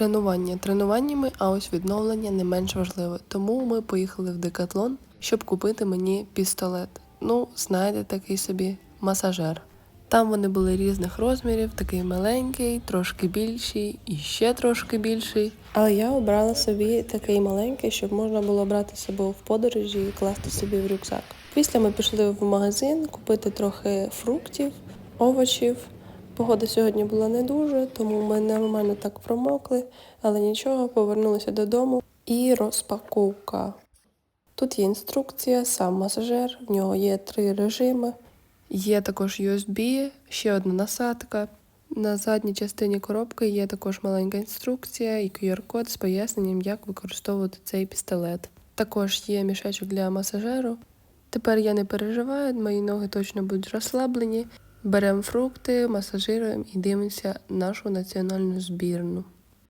Тренування тренуваннями, а ось відновлення не менш важливе. Тому ми поїхали в Декатлон, щоб купити мені пістолет. Ну, знаєте, такий собі масажер. Там вони були різних розмірів, такий маленький, трошки більший і ще трошки більший. Але я обрала собі такий маленький, щоб можна було брати з собою в подорожі і класти собі в рюкзак. Після ми пішли в магазин купити трохи фруктів, овочів. Погода сьогодні була не дуже, тому ми нормально так промокли, але нічого, повернулися додому. І розпаковка. Тут є інструкція, сам масажер, в нього є три режими. Є також USB, ще одна насадка. На задній частині коробки є також маленька інструкція і QR-код з поясненням, як використовувати цей пістолет. Також є мішечок для масажеру. Тепер я не переживаю, мої ноги точно будуть розслаблені. Беремо фрукти, масажируємо і дивимося нашу національну збірну.